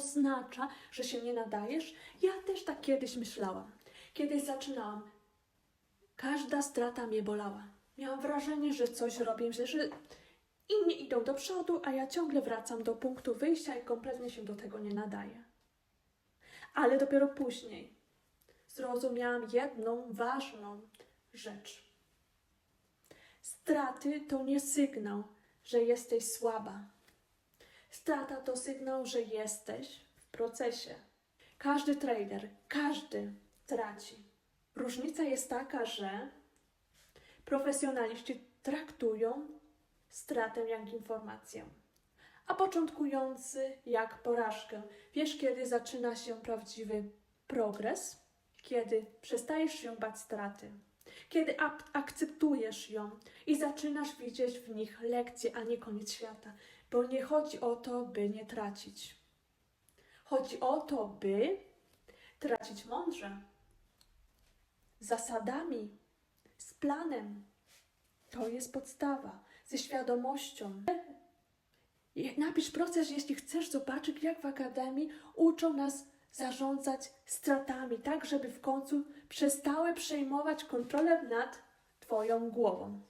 oznacza, że się nie nadajesz? Ja też tak kiedyś myślałam. Kiedyś zaczynałam, każda strata mnie bolała. Miałam wrażenie, że coś robię źle, że inni idą do przodu, a ja ciągle wracam do punktu wyjścia i kompletnie się do tego nie nadaję. Ale dopiero później zrozumiałam jedną ważną rzecz. Straty to nie sygnał, że jesteś słaba. Strata to sygnał, że jesteś w procesie. Każdy trader, każdy traci. Różnica jest taka, że profesjonaliści traktują stratę jak informację, a początkujący jak porażkę. Wiesz, kiedy zaczyna się prawdziwy progres? Kiedy przestajesz się bać straty, kiedy akceptujesz ją i zaczynasz widzieć w nich lekcje, a nie koniec świata, bo nie chodzi o to, by nie tracić. Chodzi o to, by tracić mądrze, zasadami, z planem. To jest podstawa, ze świadomością. Napisz proces, jeśli chcesz zobaczyć, jak w Akademii uczą nas zarządzać stratami, tak żeby w końcu przestały przejmować kontrolę nad Twoją głową.